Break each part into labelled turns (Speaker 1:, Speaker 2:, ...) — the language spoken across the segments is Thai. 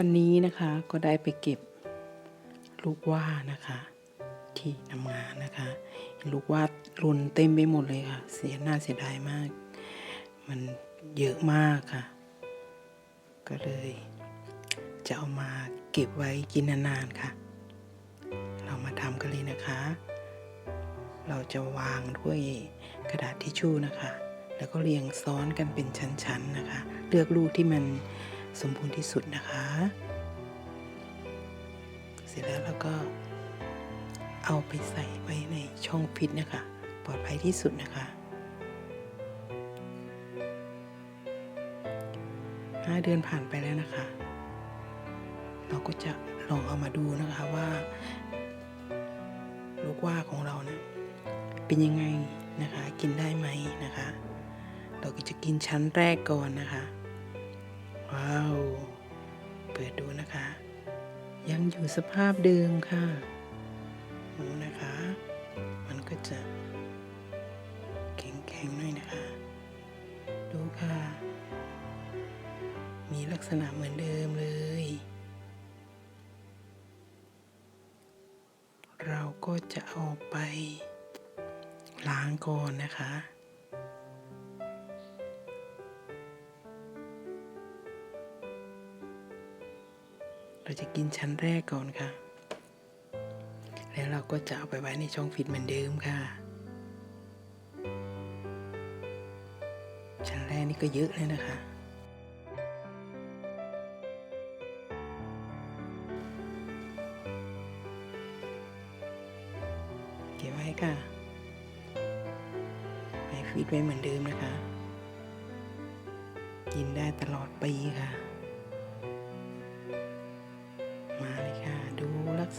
Speaker 1: วันนี้นะคะก็ได้ไปเก็บลูกว่านะคะ ที่ทำงานนะคะลูกว่าหล่นเต็มไปหมดเลยค่ะ เสียหน้าเสียดายมาก มันเยอะมากค่ะ ก็เลยจะเอามาเก็บไว้กินนานๆค่ะ เรามาทำกันเลยนะคะ เราจะวางด้วยกระดาษทิชชู่นะคะ แล้วก็เรียงซ้อนกันเป็นชั้นๆนะคะ เลือกลูกที่มัน สมบูรณ์ที่สุดนะคะ เสร็จแล้วเราก็เอาไปใส่ไว้ในช่องฟิตนะคะ ปลอดภัยที่สุดนะคะห้าเดือนผ่านไปแล้วนะคะ เราก็จะลองเอามาดูนะคะว่าลูกว่าของเรานะเป็นยังไงนะคะ กินได้ไหมนะคะ เราก็จะกินชั้นแรกก่อนนะคะ ว้าว เปิดดูนะคะ ยังอยู่สภาพเดิมค่ะดูนะคะ มันก็จะแข็งๆหน่อยนะคะ ดูค่ะ มีลักษณะเหมือนเดิมเลย เราก็จะเอาไปล้างก่อนนะคะ เราจะกินชั้นแรกก่อนค่ะ แล้วเราก็จะเอาไปไว้ในช่องฟิตเหมือนเดิมค่ะ ชั้นแรกนี่ก็เยอะเลยนะคะ เก็บไว้ค่ะไปฟีดไว้เหมือนเดิมนะคะ กินได้ตลอดปีค่ะ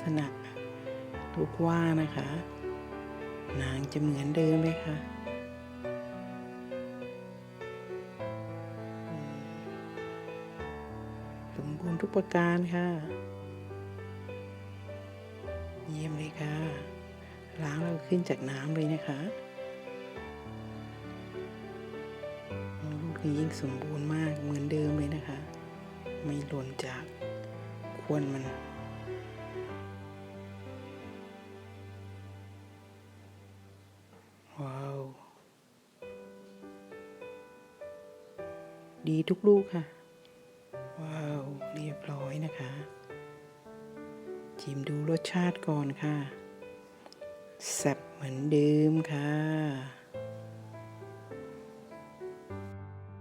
Speaker 1: ษณะลูกว่านะคะ นางจะเหมือนเดิมเลยค่ะสมบูรณ์ทุกประการค่ะ เยี่ยมเลยค่ะ ล้างเราขึ้นจากน้ำเลยนะคะลูกนี้ยิ่งสมบูรณ์มากเหมือนเดิมเลยนะคะ ไม่หล่นจากควนมัน ดีทุกลูกค่ะ ว้าว เรียบร้อยนะคะ ชิมดูรสชาติก่อนค่ะแซ่บเหมือนเดิมค่ะ